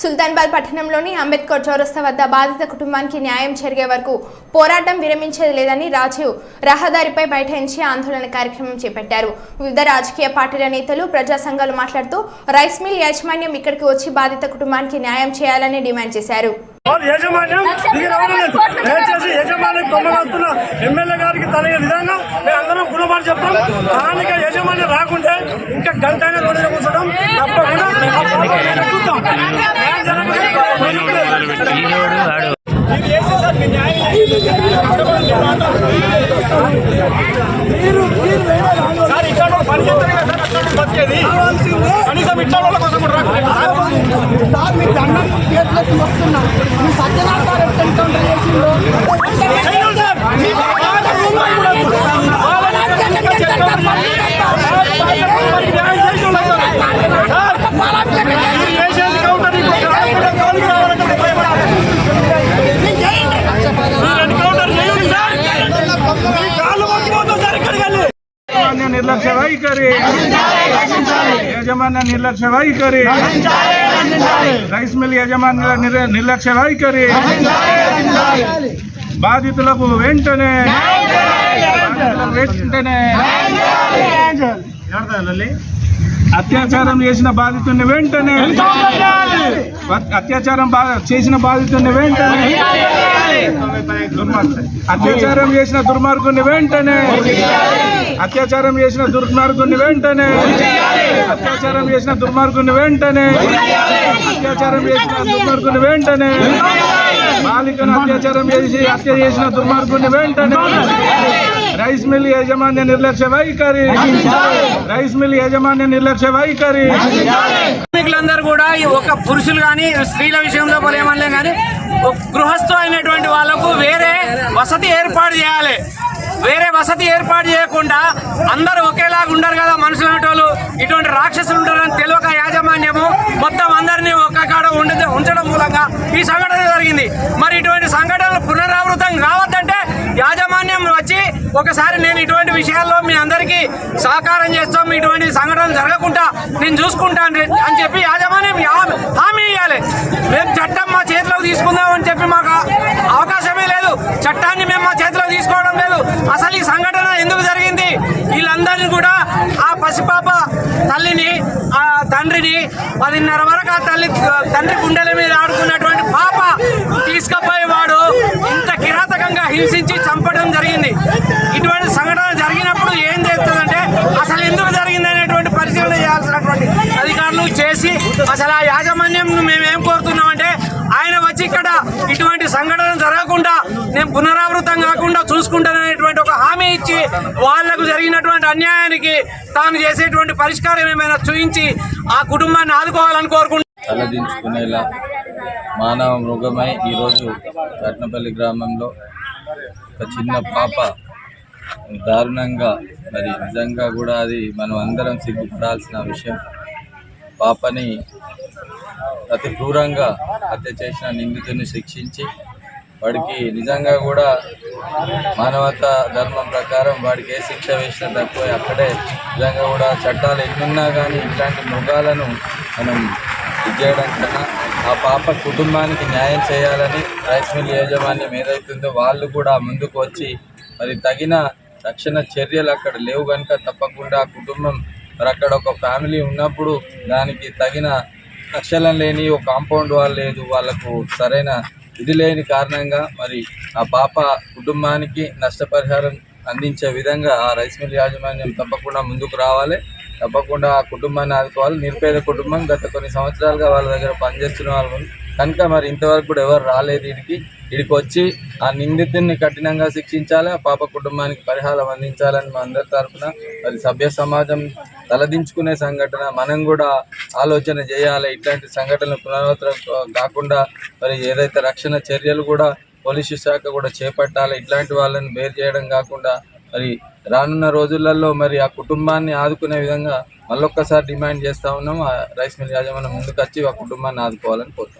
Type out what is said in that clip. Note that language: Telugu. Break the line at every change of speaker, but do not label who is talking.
సుల్తాన్బాద్ పట్టణంలోని అంబేద్కర్ చౌరస్తా వద్ద బాధిత కుటుంబానికి న్యాయం జరిగే వరకు పోరాటం విరమించేది లేదని రాజీవ్ రహదారిపై బైఠాయించి ఆందోళన కార్యక్రమం చేపట్టారు. వివిధ రాజకీయ పార్టీల నేతలు ప్రజా సంఘాలు మాట్లాడుతూ రైస్ మిల్ యాజమాన్యం ఇక్కడికి వచ్చి బాధిత కుటుంబానికి న్యాయం చేయాలని డిమాండ్ చేశారు.
యాజమాన్యం? దయచేసి యజమాని ఎమ్మెల్యే గారికి తలగే విధంగా మేము అందరం గుణపాటు చెప్తాం. స్థానిక యజమాని ఇంకా గంట అయినా రోడ్డు మీద కూర్చోడం తప్పకుండా మీరు సార్ మీ ఇక్కడ పని చేస్తారు కదా సార్ అక్కడ బతికేది కనీసం ఇట్లా వాళ్ళ కోసం కూడా సార్
మీ దండం వస్తున్నాం మీ సత్యనారాయణ
సార్ రూపాయి కూడా వద్దు. వాళ్ళని ఎక్కడ చెప్తారు? వాళ్ళకి న్యాయం చేసి ఉండాలి సార్. సార్, మీరు చేసేది కౌంటర్ ఇంకో కాకుండా కాలుకి రావాలంటే భయపడాలి. మీరు ఎన్కౌంటర్ చేయండి సార్. మీ కాళ్ళు మొక్కిపోతాం సార్ ఇక్కడికి వెళ్ళి.
యాజమాన్య నిర్లక్ష్య వైఖరి యజమాన్య నిర్లక్ష్య వైఖరి రైస్ మిల్ యాజమాన్య నిర్లక్ష్య వైఖరి బాధితులకు వెంటనే. వెంటనే. అత్యాచారం చేసిన బాధితుడిని వెంటనే. అత్యాచారం చేసిన బాధితుడిని వెంటనే. అత్యాచారం చేసిన దుర్మార్గుని వెంటనే. అత్యాచారం చేసిన దుర్మార్గుని వెంటనే. అత్యాచారం చేసిన దుర్మార్గుని వెంటనే. అత్యాచారం చేసిన దుర్మార్గుని వెంటనే. బాలికను అత్యాచారం చేసి హత్య చేసిన దుర్మార్గుని వెంటనే. రైస్ మిల్ యాజమాన్య నిర్లక్ష్య వైఖరి. రైస్ మిల్ యాజమాన్య నిర్లక్ష్య వైఖరి.
కార్మికులందరూ కూడా ఈ ఒక పురుషులు కానీ స్త్రీల విషయంలో కూడా కానీ గృహస్థు అయినటువంటి వాళ్ళకు వేరే వసతి ఏర్పాటు చేయాలి. వేరే వసతి ఏర్పాటు చేయకుండా అందరూ ఒకేలాగా ఉండరు కదా మనుషులు అనేటోళ్ళు. ఇటువంటి రాక్షసులు ఉంటారని తెలియక యాజమాన్యము మొత్తం అందరినీ ఒక్క కాడ ఉంచడం మూలంగా ఈ సంఘటన జరిగింది. మరి ఇటువంటి సంఘటనలు పునరావృతం కావద్దంటే యాజమాన్యం వచ్చి ఒకసారి నేను ఇటువంటి విషయాల్లో మీ అందరికీ సహకారం చేస్తాం ఇటువంటి సంఘటనలు జరగకుండా నేను చూసుకుంటాను అని చెప్పి యాజమాన్యం హామీ ఇవ్వాలి మేము చట్టం మా చేతిలోకి తీసుకుందాం అని చెప్పి మాకు అవకాశమే లేదు చట్టాన్ని మేము మా చేతిలోకి తీసుకోవడం లేదు అసలు ఈ సంఘటన ఎందుకు జరిగింది వీళ్ళందరినీ కూడా ఆ పసిపాప తల్లిని ఆ తండ్రిని పదిన్నర వరకు ఆ తల్లి తండ్రి గుండెల మీద ఆడుకున్నటువంటి పాప తీసుకుపోయేవాడు ఇంత కిరాతకంగా హింసించి చంపడం జరిగింది. ఇటువంటి సంఘటన జరిగినప్పుడు ఏం చేస్తుందంటే అసలు ఎందుకు జరిగింది అనేటువంటి పరిశీలన చేయాల్సినటువంటి అధికారులు చేసి అసలు ఆ యాజమాన్యం మేమేం కోరుతున్నామంటే ఆయన వచ్చి ఇక్కడ ఇటువంటి సంఘటన జరగకుండా నేను పునరావృతం కాకుండా చూసుకుంటాననేటువంటి ఒక హామీ ఇచ్చి వాళ్ళకు జరిగినటువంటి అన్యాయానికి తాను చేసేటువంటి పరిష్కారం ఏమైనా చూపించి ఆ కుటుంబాన్ని ఆదుకోవాలని
కోరుకుంటున్నా మానవ మృగమై ఈరోజు రత్నపల్లి గ్రామంలో ఒక చిన్న పాప. దారుణంగా మరి నిజంగా కూడా అది మనం అందరం సిగ్గుపడాల్సిన విషయం. పాపని అతి క్రూరంగా హత్య చేసిన నిందితుని శిక్షించి వాడికి నిజంగా కూడా మానవతా ధర్మం ప్రకారం వాడికి ఏ శిక్ష వేసినా తక్కువ. అక్కడే నిజంగా కూడా చట్టాలు ఎన్నున్నా కానీ ఇట్లాంటి మృగాలను మనం చేయడం కన్నా ఆ పాప కుటుంబానికి న్యాయం చేయాలని రైస్ మిల్ యాజమాన్యం ఏదైతుందో వాళ్ళు కూడా ముందుకు వచ్చి మరి తగిన రక్షణ చర్యలు అక్కడ లేవు కనుక తప్పకుండా ఆ కుటుంబం మరి అక్కడ ఒక ఫ్యామిలీ ఉన్నప్పుడు దానికి తగిన రక్షణ లేని ఒక కాంపౌండ్ వాళ్ళు లేదు. వాళ్ళకు సరైన ఇది లేని కారణంగా మరి ఆ పాప కుటుంబానికి నష్టపరిహారం అందించే విధంగా ఆ రైస్ మిల్ యాజమాన్యం తప్పకుండా ముందుకు రావాలి. తప్పకుండా ఆ కుటుంబాన్ని ఆదుకోవాలి. నిరుపేద కుటుంబం గత కొన్ని సంవత్సరాలుగా వాళ్ళ దగ్గర పనిచేస్తున్న వాళ్ళు కనుక మరి ఇంతవరకు కూడా ఎవరు రాలేదు వీడికి. వీడికి వచ్చి ఆ నిందితుడిని కఠినంగా శిక్షించాలి ఆ పాప కుటుంబానికి పరిహారం అందించాలని మా అందరి తరఫున మరి సభ్య సమాజం తలదించుకునే సంఘటన మనం కూడా ఆలోచన చేయాలి. ఇట్లాంటి సంఘటనలు పునరావృతం కాకుండా మరి ఏదైతే రక్షణ చర్యలు కూడా పోలీసు శాఖ కూడా చేపట్టాలి ఇట్లాంటి వాళ్ళని బేర్ చేయడం కాకుండా మరి రానున్న రోజులలో మరి ఆ కుటుంబాన్ని ఆదుకునే విధంగా మళ్ళొక్కసారి డిమాండ్ చేస్తూ ఉన్నాం ఆ రైస్ మిల్ యాజమాన్యం ముందుకు వచ్చి ఆ కుటుంబాన్ని ఆదుకోవాలని కోరుతాం